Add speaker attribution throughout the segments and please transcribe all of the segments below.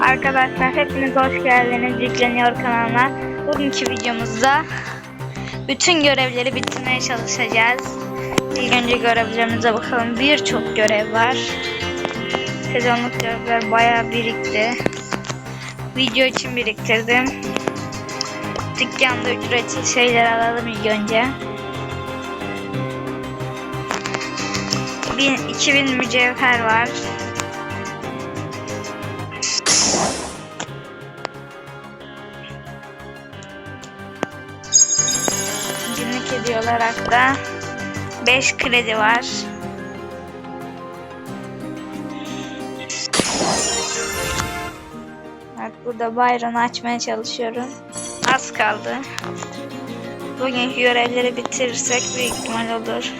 Speaker 1: Arkadaşlar hepiniz hoş geldiniz Yükleniyor kanalına. Bugünkü videomuzda bütün görevleri bitirmeye çalışacağız. İlk önce görevlerimize bakalım. Birçok görev var. Sezonluk görevler bayağı birikti. Video için biriktirdim. Dükkanda ücretsiz şeyler alalım ilk önce. 1000, 2000 mücevher var. Olarak da 5 kredi var. Evet burada Byron'u açmaya çalışıyorum. Az kaldı. Bugünkü görevleri bitirirsek büyük ihtimal olur.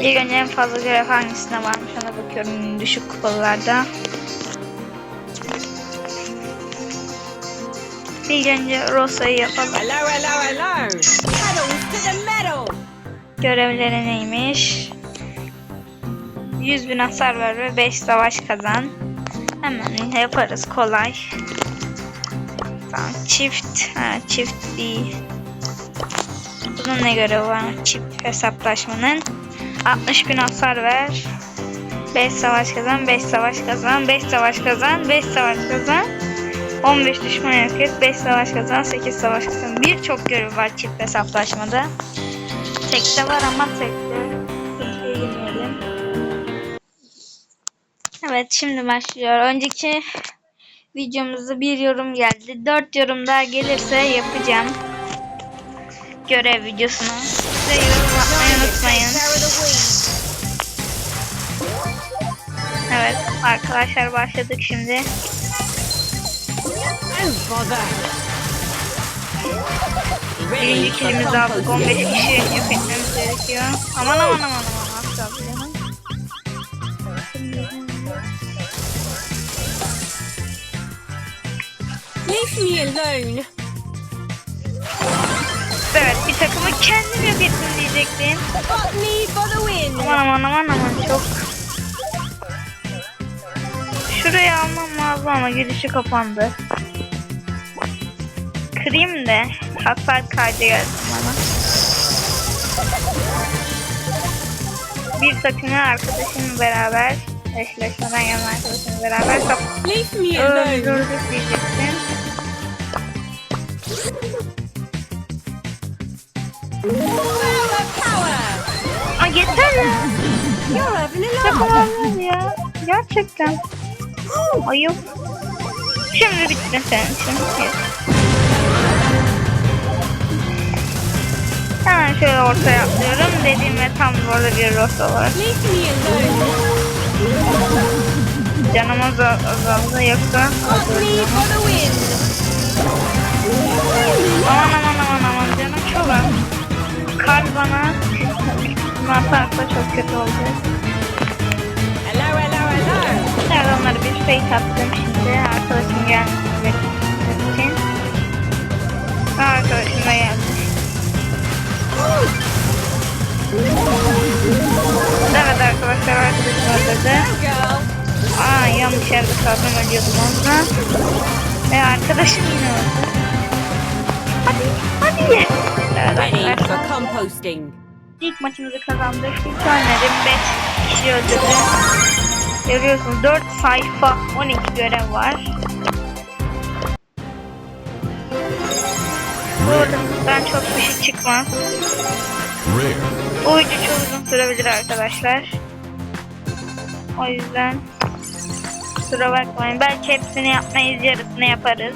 Speaker 1: İlk önce en fazla görev hangisine varmış ona bakıyorum düşük kupalarda. İlk önce Rosa'yı yapalım.
Speaker 2: Hello, hello, hello. Pedals to the metal.
Speaker 1: Görevleri neymiş? 100 bin hasar ver ve 5 savaş kazan. Hemen yaparız kolay. Tamam çift. Ha, çift değil. Bunun ne görevi var? Çift hesaplaşmanın. 60 bin hasar ver. 5 savaş kazan, 5 savaş kazan, 5 savaş kazan, 5 savaş kazan. 15 düşman yok et, 5 savaş kazan, 8 savaş kazan. Birçok görev var çift hesaplaşmada. Tekte var ama tekte. Evet şimdi başlıyor. Önceki videomuzda bir yorum geldi. 4 yorum daha gelirse yapacağım. Görev videosunu. Size yorum atmayı unutmayın. Evet arkadaşlar başladık şimdi. Birinci
Speaker 2: Ready for
Speaker 1: kilimizi aldık. 15
Speaker 2: composting.
Speaker 1: kişi yok etmemiz gerekiyor. Aman aman aman aman. Az kaldı.
Speaker 2: Leave me alone.
Speaker 1: Evet bir takımı kendim yok ettim diyecektim. Aman aman aman aman çok. Şuraya almam lazım ama girişi kapandı. Kırayım da hasar kaydı gelsin bana. Bir takımı arkadaşımla beraber eşleşmeden gelen arkadaşımla beraber öldürdük diyecektim. Aa yeter ya. Takım olmaz ya. Gerçekten. Ayıp. Şimdi bitti senin için. Hemen şöyle ortaya atlıyorum. Dediğim ve tam burada bir rota var.
Speaker 2: Leave me alone.
Speaker 1: Canım az azaldı yoksa aman aman aman aman canım çok az. Kar bana bunu atarsa çok kötü olacak. Evet onları bir fake attım şimdi arkadaşım gelmek için. Arkadaşım da gelmiş. Evet arkadaşlar arkadaşım öldürdü. Aa yanlış yerde kaldım ölüyordum onunla. Ve arkadaşım yine öldü. Hadi hadi. Evet arkadaşlar. İlk maçımızı kazandık. İlk oynadım 5 kişi öldürdü. Görüyorsunuz 4 sayfa 12 görev var. Buradan çok bir şey çıkmaz. Bu video çok uzun sürebilir arkadaşlar. O yüzden kusura bakmayın. Belki hepsini yapmayız yarısını yaparız.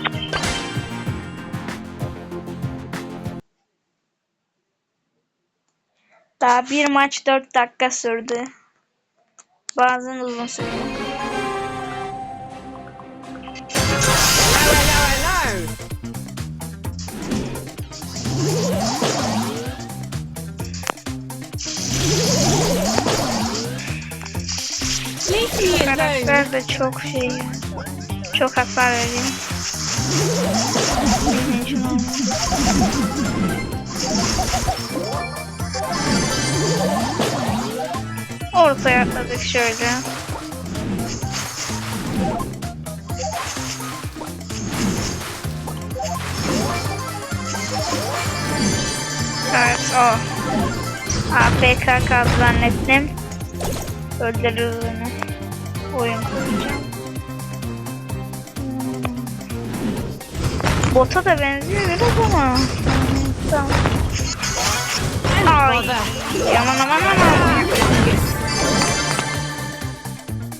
Speaker 1: Daha bir maç 4 dakika sürdü. Bazen uzun
Speaker 2: me alone.
Speaker 1: Karakter de çok şey. Çok hasar veriyor. Benim için ortaya atladık şöyle. Evet o. APK kaldı zannettim. Öldürür beni. Oyun kuracağım. Bota da benziyor biraz ama. Tamam. Ay. Yaman aman aman.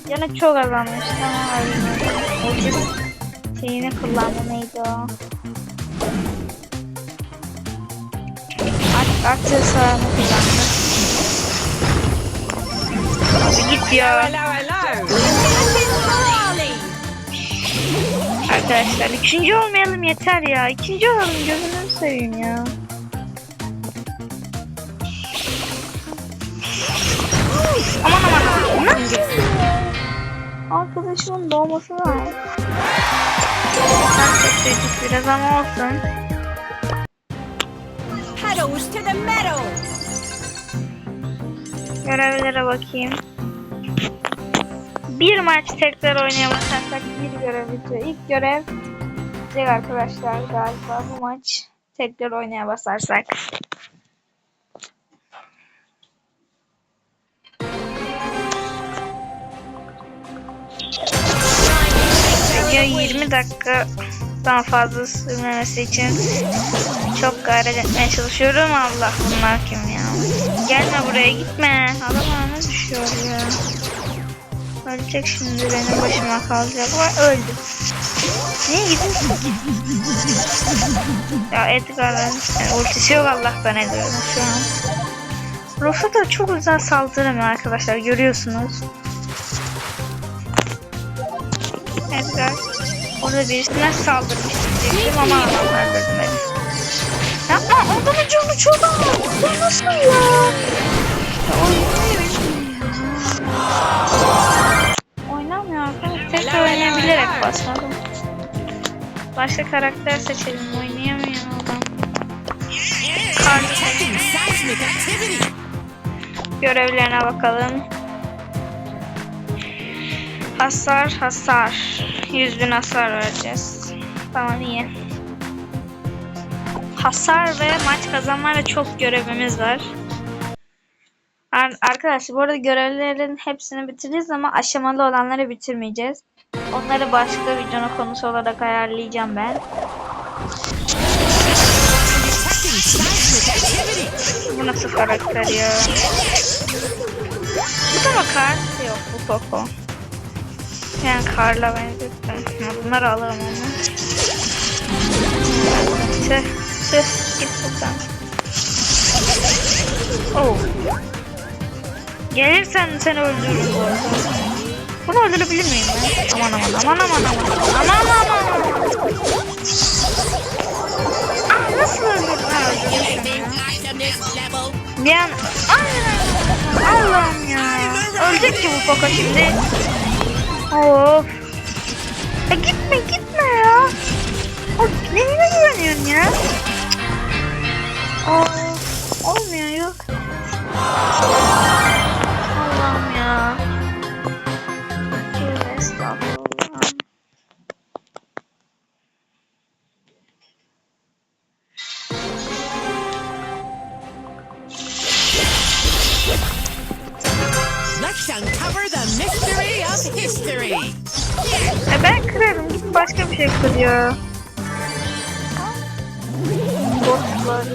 Speaker 1: Yanı çok azalmış. Tamam. Ulti şeyini kullandı neydi o? Ak aksesuarını kullandı. Abi git ya. Arkadaşlar ikinci olmayalım yeter ya. İkinci olalım gözünü seveyim ya. Arkadaşımın doğması var. Çok sevdik biraz ama olsun. Görevlere bakayım. Bir maç tekrar oynayamazsak bir görev bitiyor. İlk görev arkadaşlar galiba bu maç tekrar oynaya basarsak. Video 20 dakikadan fazla sürmemesi için çok gayret etmeye çalışıyorum. Allah bunlar kim ya? Gelme buraya gitme. Adam düşüyor ya. Ölecek şimdi benim başıma kalacak. Vay öldü. Niye gidiyorsun? ya Edgar'ın ultisi yok Allah'tan ediyorum şu an. Rosa da çok güzel saldırmıyor arkadaşlar görüyorsunuz. Edgar orada birisine saldırmıştı diyecektim ama öldürdü beni. Yapma adamın canı çok az. Bu nasıl ya? Ya Oynamıyor arkadaşlar. Tekrar oynayabilerek basmadım. Başka karakter seçelim. Oynayamıyor adam.
Speaker 2: Activity.
Speaker 1: görevlerine bakalım. Hasar, hasar. 100 bin hasar vereceğiz. Tamam iyi. Hasar ve maç kazanmayla çok görevimiz var. Ar- Arkadaşlar bu arada görevlerin hepsini bitireceğiz ama aşamalı olanları bitirmeyeceğiz. Onları başka videonun konusu olarak ayarlayacağım ben. Bu nasıl karakter ya? Bu da mı kar? Yok bu Coco. Yani karla benzettim. Bunları alırım onu. Tüh, tüh, git buradan. Oh. Gelirsen seni öldürürüm bu arada. Bunu öldürebilir miyim ben? Aman aman aman aman aman. Aman aman aman. Ah nasıl öldürdün? Ha öldürmüşüm ya. Bir an... Allah'ım ya. Ölecek ki bu Poco şimdi. Of. E gitme gitme ya. O neyine güveniyorsun ya? Of. Olmuyor yok. E ben kırarım. Git başka bir şey kır ya. Botlar.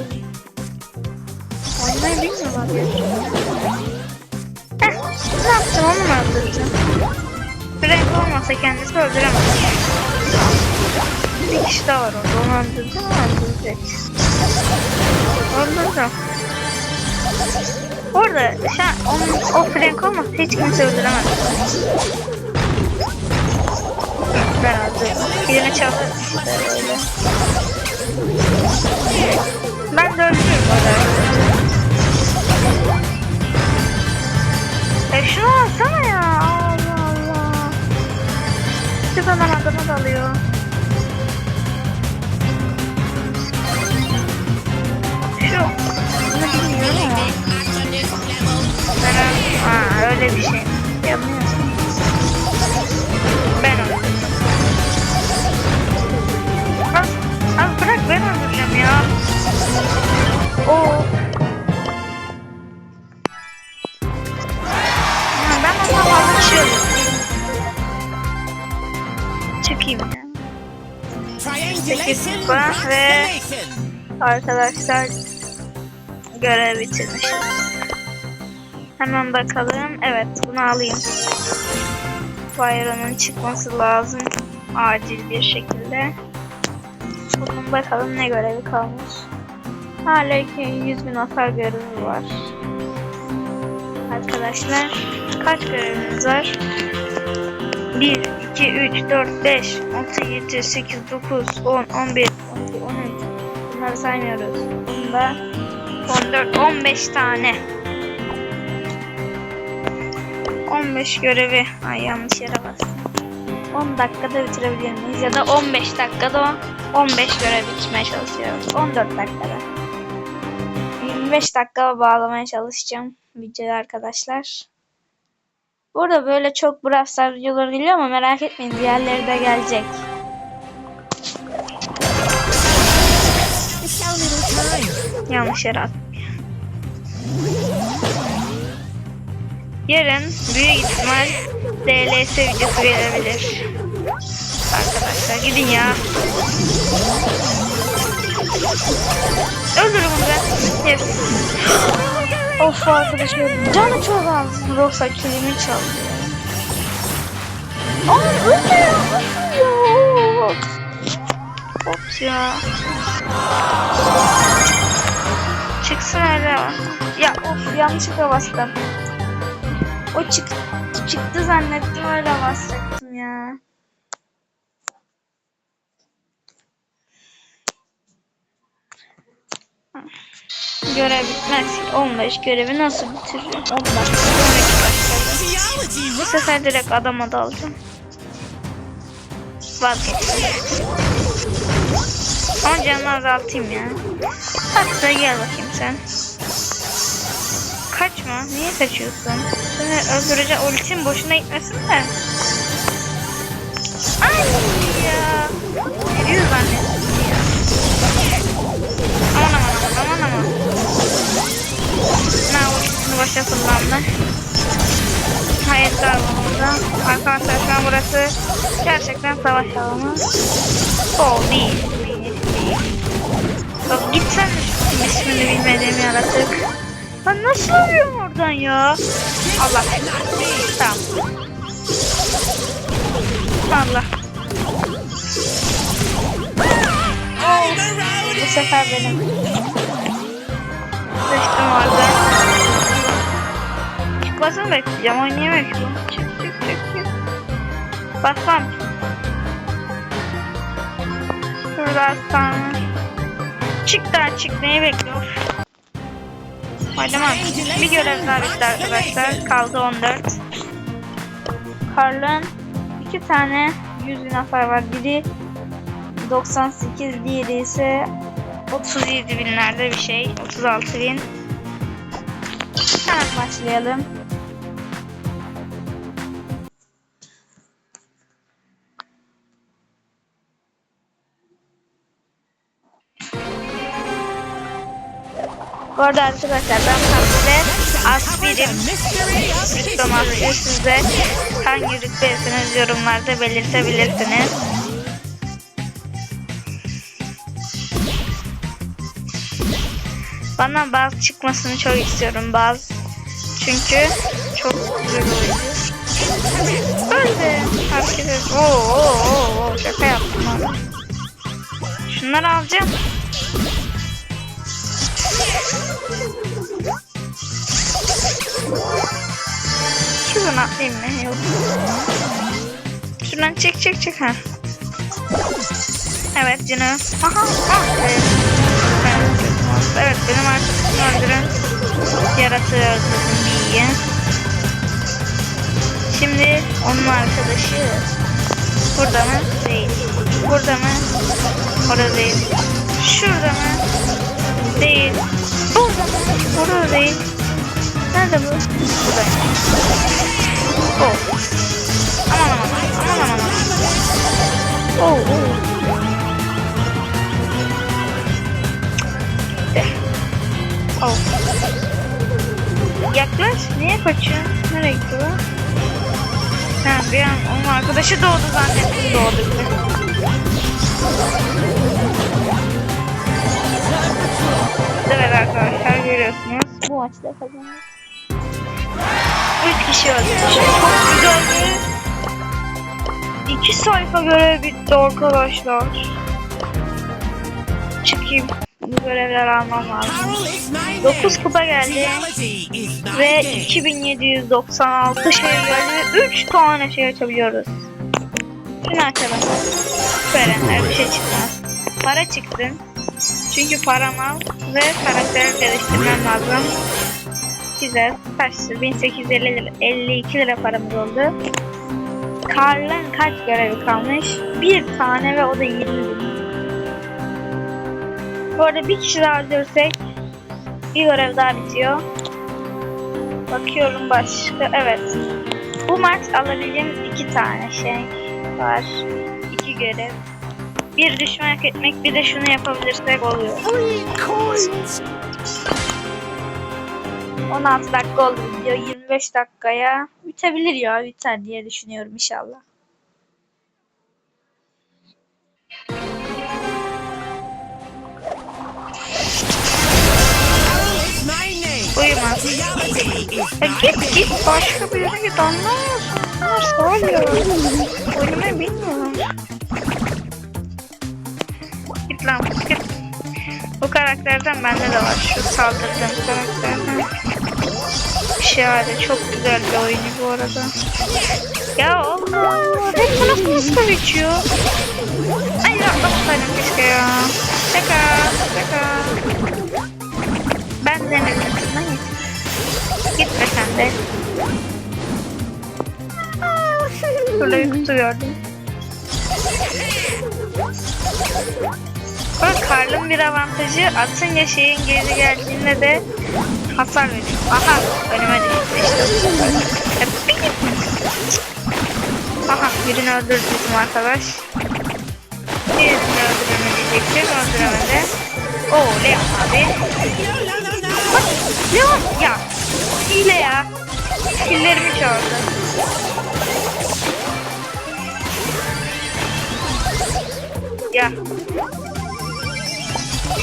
Speaker 1: Oynamayı bilmiyorlar ya. Heh, ne yaptım onu mu öldüreceğim? Frank olmasa kendisi öldüremez. Bir kişi daha var orada. Onu öldüreceğim ama öldürecek. Öldürdüm. Orada şu an onun, o Frank olmasa hiç kimse öldüremez. Ben öldürdüm. Birini çalarım işte. Ben de öldürürüm orada. E şunu alsana ya. Allah Allah. Bir zaman adama dalıyor. Şu. Bunu bilmiyorum ama. Ha öyle bir şey. Yapmıyorsun. Ben öldüm. Az, ben öldüreceğim ya. Oo.
Speaker 2: Ben
Speaker 1: o ve arkadaşlar görev bitirmişiz. Hemen bakalım. Evet bunu alayım. Byron'un çıkması lazım. Acil bir şekilde. Bunun bakalım ne görevi kalmış. Hala 100 bin hasar görevi var. Arkadaşlar kaç görevimiz var? 1, 2, 3, 4, 5, 6, 7, 8, 9, 10, 11, 12, 13. Bunları saymıyoruz. Bunda 14, 15 tane. 15 görevi. Ay yanlış yere bastım. 10 dakikada bitirebilir miyiz? Ya da 15 dakikada 15 görev bitirmeye çalışıyoruz. 14 dakikada. 25 dakika bağlamaya çalışacağım videoyu arkadaşlar. Burada böyle çok Brawl Stars videoları geliyor ama merak etmeyin diğerleri de gelecek. Yanlış yere attım. Yarın büyük ihtimal DLS videosu gelebilir. Arkadaşlar gidin ya. Öldürün ben. Yes. of arkadaşlar canı çok az. Rosa kilimi çaldı. Aa öldü ya. Öldü ya. Çıksın öyle. Ya of yanlışlıkla bastım. O çık çıktı zannettim öyle basacaktım ya. Görev bitmez. 15 görevi nasıl bitiririm? 10 dakika, 12 dakikada.
Speaker 2: Geology
Speaker 1: Bu sefer direkt adama dalacağım. Vazgeçtim. Ama canını azaltayım ya. Hatta gel bakayım sen. Kaçma. Niye kaçıyorsun? Seni öldüreceğim. Ultim boşuna gitmesin de. Ay ya. Yürü zannettim. Aman aman aman aman aman. Ne ultisini boşa kullandı. Hayırlar burada. Arkadaşlar şu an burası gerçekten savaş alanı. O değil. Bak gitsen ismini bilmediğim yaratık. Ben nasıl alıyorum oradan ya? Allah. Tamam. Allah.
Speaker 2: Around
Speaker 1: Bu sefer benim. Sıçtım orada. Çıkmasını bekleyeceğim. Oynayamıyor ki bu. Çık çık çık çık. Basmam. Şurada aslanım. Çık daha çık. Neyi bekliyor? Lan. Bir görev daha bitti arkadaşlar. Kaldı 14. Karl'ın iki tane 100 bin hasar var. Biri 98 diğeri ise 37 binlerde bir şey. 36 bin. Hemen başlayalım. Bu arada arkadaşlar ben size aspirim
Speaker 2: mystery of
Speaker 1: rütbem aspirim siz de hangi rütbesiniz yorumlarda belirtebilirsiniz. Bana baz çıkmasını çok istiyorum baz. Çünkü çok güzel oyuncu. Öldü. Herkes Oo, oo, oo, şaka yaptım. Şunları alacağım. Şuradan atlayayım mı? Yok. Şuradan çek çek çek ha. Evet canım. Aha, ah, evet. Evet benim artık öldüren yaratığı öldürdüm iyi. Şimdi onun arkadaşı burada mı? Değil. Burada mı? Orada değil. Şurada mı? Değil. Burada değil. Nerede bu? Burada. Oh. Aman aman aman aman aman. Oh, oh. Gitti. Oh. Yaklaş. Niye kaçıyorsun? Nereye gitti bu? Ha. Bir an onun arkadaşı doğdu zannettim doğdu Evet arkadaşlar görüyorsunuz. Bu maçta kazandık. 3 kişi öldü. Çok güzeldi. 2 sayfa görev bitti arkadaşlar. Çıkayım. Bu görevler almam lazım.
Speaker 2: Carol is my
Speaker 1: 9
Speaker 2: name.
Speaker 1: kupa geldi. Ve
Speaker 2: game.
Speaker 1: 2796 şey geldi ve 3 tane şey açabiliyoruz. Şunu açalım. Verenler bir şey çıkmaz. Para çıktı. Çünkü param al ve karakteri geliştirmem lazım. Güzel. Kaçtı? 1850 lira, 52 lira paramız oldu. Karl'ın kaç görevi kalmış? Bir tane ve o da 20 bin. Bu arada bir kişi daha öldürsek bir görev daha bitiyor. Bakıyorum başka. Evet. Bu maç alabileceğimiz iki tane şey var. İki görev. Bir düşman yok etmek bir de şunu yapabilirsek oluyor. 16 dakika oldu video. 25 dakikaya bitebilir ya. Biter diye düşünüyorum inşallah.
Speaker 2: Carol is my name.
Speaker 1: Uyuma.
Speaker 2: Reality is
Speaker 1: Ya git git başka bir yere git anlamıyorsun. Bunlar söylüyor. Oynamayı bilmiyorum. Git lan git. Bu karakterden bende de var. Şu saldırdığım karakterden. Şahane çok güzel bir oyunu bu arada. Ya Allah. Hep bu nasıl nasıl geçiyor? Ay ya atlasaydım keşke ya. Şaka şaka. Ben denedim git. Gitme sen de. Burada bir kutu gördüm. Bak Karl'ın bir avantajı atınca şeyin geri geldiğinde de hasar veriyor. Aha önüme düştü işte. Aha birini öldürdü bizim arkadaş. Birini öldüremeyecektim öldüremedi. Oo Leon abi. Bak Leon ya. Hile ya. Killerimi çaldı. Ya.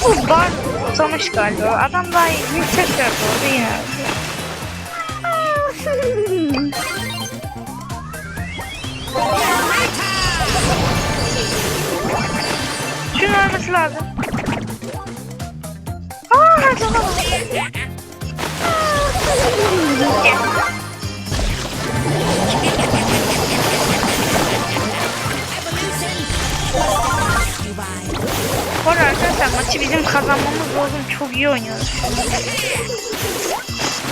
Speaker 1: Bu bar uzamış galiba. Adam daha. Yüksek yerde oldu yine. Şunu ölmesi lazım. Aa, canım.
Speaker 2: You
Speaker 1: Bu arkadaşlar maçı bizim kazanmamız lazım. Çok iyi oynuyoruz.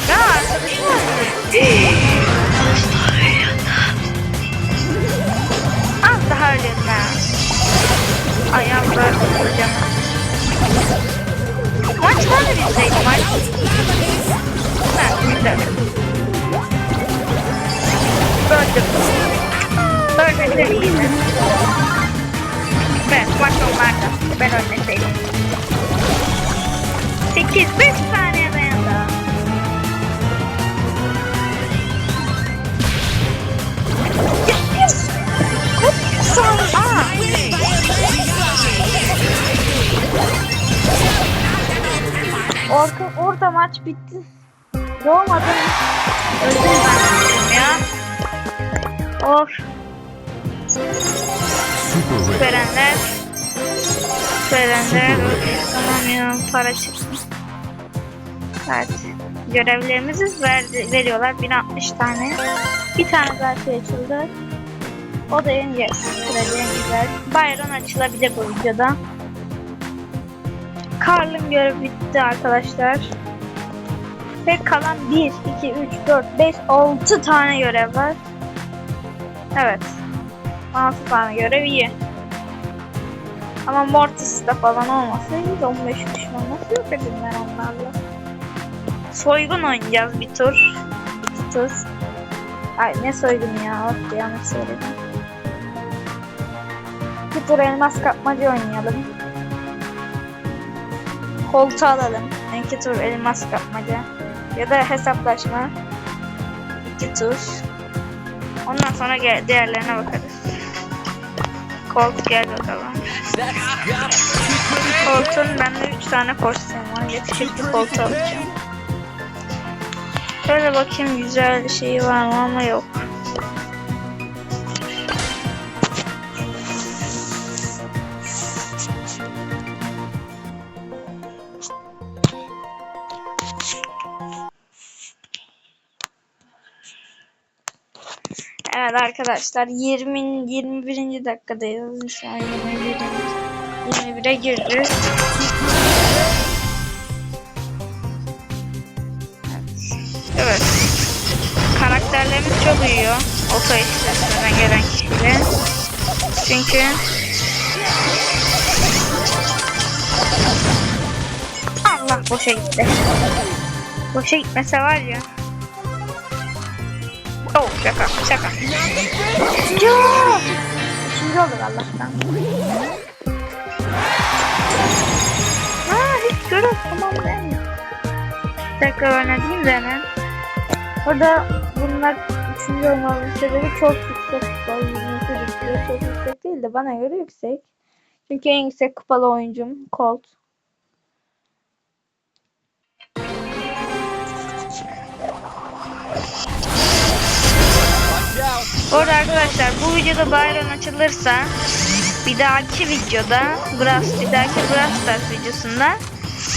Speaker 1: Ya arkadaşım Az daha ölüyorum ha. Ay Allah öleceğim. Maç mı bizdeydi maç? Ha güzel. Öldüm. Ölmesem Evet, maç onlarda. Ben ölmeseydim. 8, 5 saniye dayandı. Yes! Orada, orada maç bitti. Doğmadım. Öldüm ben ya. Of. Verenler. Verenler. Tamam para çıktı. Evet. Görevlerimizi verdi, veriyorlar. 1060 tane. Bir tane daha şey açıldı. O da en yes. Kredi en güzel. Bayron açılabilir bu videoda. Karl'ın görevi bitti arkadaşlar. Ve kalan 1, 2, 3, 4, 5, 6 tane görev var. Evet. 6 tane görev iyi. Ama Mortis'te falan olmasa iyi de 15 düşman nasıl yok dedim ben onlarla. Soygun oynayacağız bir tur. Bir tur. Ay ne soygunu ya of yanlış söyledim. Bir tur elmas kapmaca oynayalım. Koltuğu alalım. İki tur elmas kapmaca. Ya da hesaplaşma. İki tur. Ondan sonra diğerlerine bakarız. Colt gel
Speaker 2: got it.
Speaker 1: Colt'un bende 3 tane kostüm var. Yakışıklı Colt alacağım. Şöyle bakayım güzel şey var mı ama yok. Arkadaşlar 20 21. dakikadayız. Şu an 21. 21'e gireceğiz. Evet. Karakterlerimiz çok uyuyor. Oto işletmeden gelen kişiyle. Çünkü Allah boşa gitti. Boşa gitmese var ya. Oh şaka şaka. Ya! Üçüncü olur Allah'tan. Aa hiç görüp tamam ben. Tekrar oynayayım da hemen. Orada bunlar üçüncü olmanın sebebi çok yüksek kupa. 22 düşüyor. Çok yüksek değil de bana göre yüksek. Çünkü en yüksek kupalı oyuncum Colt. Arada arkadaşlar bu videoda Byron açılırsa bir dahaki videoda Brass, bir dahaki Brawl Stars videosunda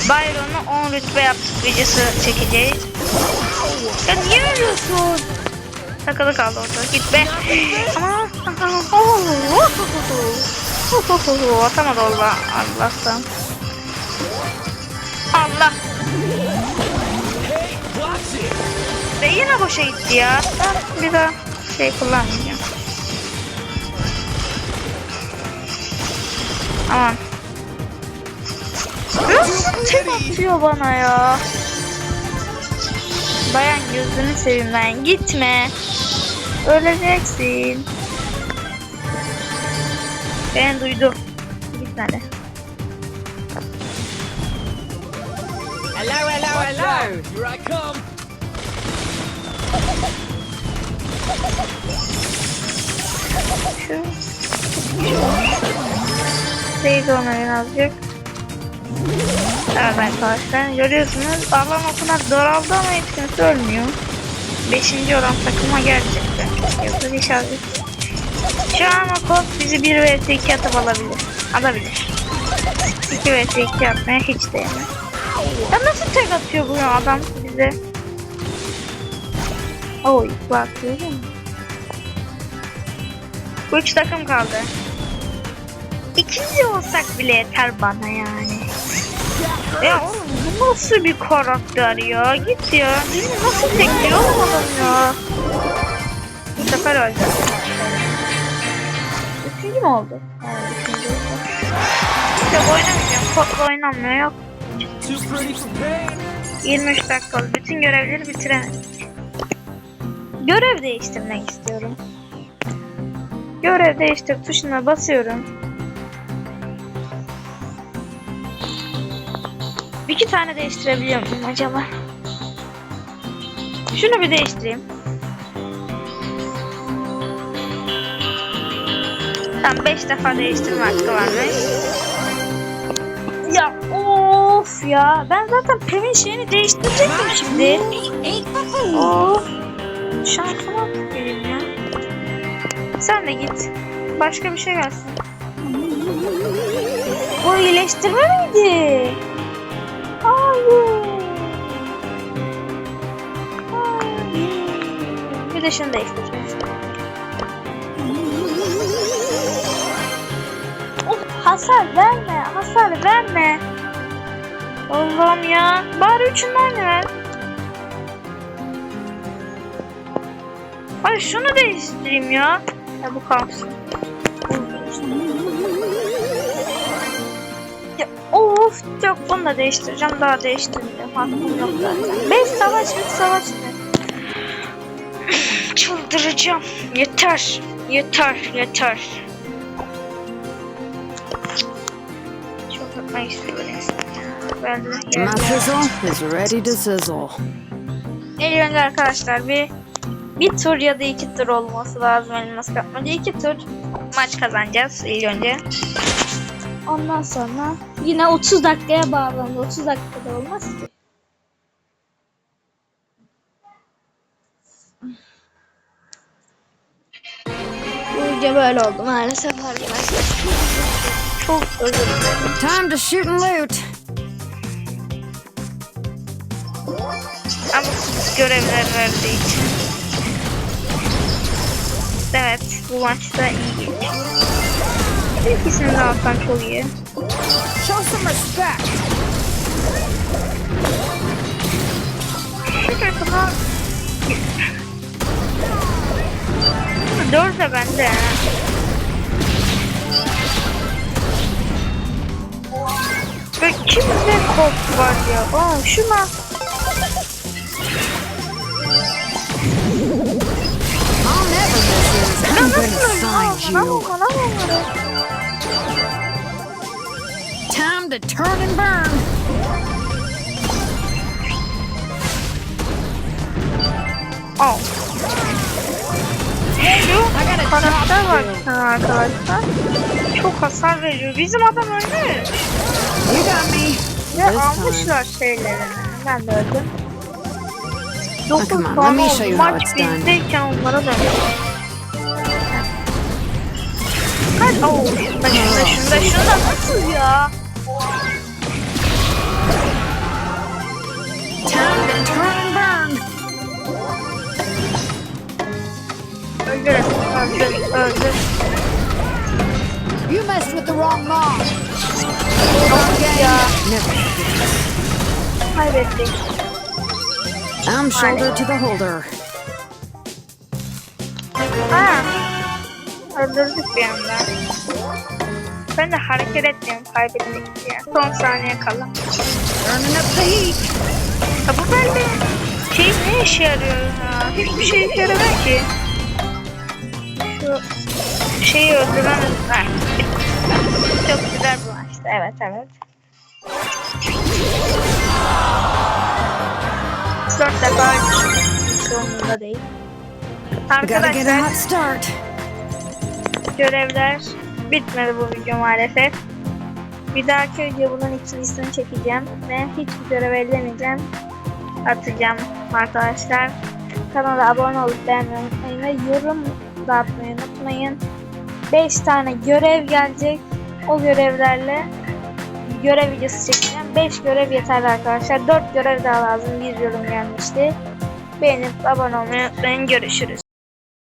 Speaker 1: Byron'u 10 rütbe yaptık videosu çekeceğiz. Ya niye ölüyorsun? Takılı kaldı orada. Git be. Ama atamadı orada Allah'tan. Allah. Ve yine boşa gitti ya. Bir daha şey kullanmayacağım. Aman. Tek atıyor bana ya? Bayan gözünü seveyim ben. Gitme. Öleceksin. Beni duydu. Gitme de.
Speaker 2: Hello, hello, hello. Here I come.
Speaker 1: Şu. Neydi ona birazcık. Evet arkadaşlar görüyorsunuz alan o kadar daraldı ama kimse ölmüyor. Beşinci olan takıma gerçekten yazık inşallah. Şu an o kod bizi 1 vs 2 atıp alabilir. Alabilir. 2 vs 2 atmaya hiç değmez. Ya nasıl tek atıyor bu adam bize? Oy bak görüyor musun? Bu üç takım kaldı. İkinci olsak bile yeter bana yani. Ya oğlum bu nasıl bir karakter ya? Git ya. Beni nasıl tekliyor oğlum ya? Bu sefer öldü. Üçüncü mü oldu? Ha, üçüncü oldu. Yok oynamayacağım. Kodla oynanmıyor yok.
Speaker 2: Too pretty for pain.
Speaker 1: 23 dakika oldu. Bütün görevleri bitiremedik. Görev değiştirmek istiyorum. Görev değiştir tuşuna basıyorum. İki tane değiştirebiliyor muyum acaba? Şunu bir değiştireyim. Tamam 5 defa değiştirme hakkı varmış. Ya of ya. Ben zaten Pem'in şeyini değiştirecektim şimdi. Of. Şansıma. Sen de git. Başka bir şey gelsin. Bu iyileştirme miydi? Hayır. Bir de şunu değiştireceğim. Of, hasar verme. Hasar verme. Allah'ım ya. Bari üçünden ver. Ay şunu değiştireyim ya. Ya bu kalsın. Ya, of yok bunu da değiştireceğim. Daha değiştirmeyeceğim. Hakkım yok zaten. Beş savaş üç savaş ne? Çıldıracağım. Yeter. Yeter. Yeter. Çok yapmak istiyorum. Ben de
Speaker 3: My fizzle is ready to sizzle.
Speaker 1: İlk önce arkadaşlar bir Bir tur ya da iki tur olması lazım elmas kapmaca. İki tur maç kazanacağız ilk önce. Ondan sonra yine 30 dakikaya bağlandı. 30 dakikada olmaz ki. Bu video böyle oldu maalesef arkadaşlar. Çok özür dilerim.
Speaker 2: Time to shoot and loot.
Speaker 1: Ama görevler verdiği için. Evet, bu maçta iyi geçiyor. İkisini de alsam çok iyi.
Speaker 2: Show some respect.
Speaker 1: Şu takıma... Dört de bende. Ve kimde kod var ya? Aa, şuna.
Speaker 2: I'm gonna find you. Time to turn and burn.
Speaker 1: Şu karakter var arkadaşlar. Çok hasar veriyor. Bizim adam ölmüş.
Speaker 2: You got me.
Speaker 1: Ve almışlar şeylerini. Ben de öldüm. 9
Speaker 2: come on,
Speaker 1: puan
Speaker 2: let me
Speaker 1: oldu.
Speaker 2: Show you how
Speaker 1: Maç
Speaker 2: it's done.
Speaker 1: bizdeyken onlara döndüm. Kaç? Oo, şunda şunda şunda şunda nasıl ya?
Speaker 2: Time to turn and burn.
Speaker 1: Öldür, öldür, öldür.
Speaker 2: You messed with the wrong mom.
Speaker 1: Nasıl ya?
Speaker 2: Never.
Speaker 1: Kaybettik.
Speaker 2: I'm shoulder to the holder.
Speaker 1: Ha. Öldürdük bir anda. Ben de hareket etmiyorum kaybettik diye. Son saniye kala.
Speaker 2: The heat.
Speaker 1: Ya bu bende şey ne işe yarıyor ya? Hiçbir şey işe yaramıyor ki. Şu şeyi öldürmemiz var. Çok güzel bu maçtı. Evet evet. Dört defa hiç umurumda değil. Arkadaşlar. Görevler bitmedi bu video maalesef. Bir dahaki video bunun ikincisini çekeceğim ve hiçbir görev ellemeyeceğim. Atacağım arkadaşlar. Kanala abone olup beğenmeyi ve yorum da atmayı unutmayın. 5 tane görev gelecek. O görevlerle görev videosu çekeceğim. 5 görev yeterli arkadaşlar. 4 görev daha lazım. Bir yorum gelmişti. Beğenip abone olmayı unutmayın. Görüşürüz.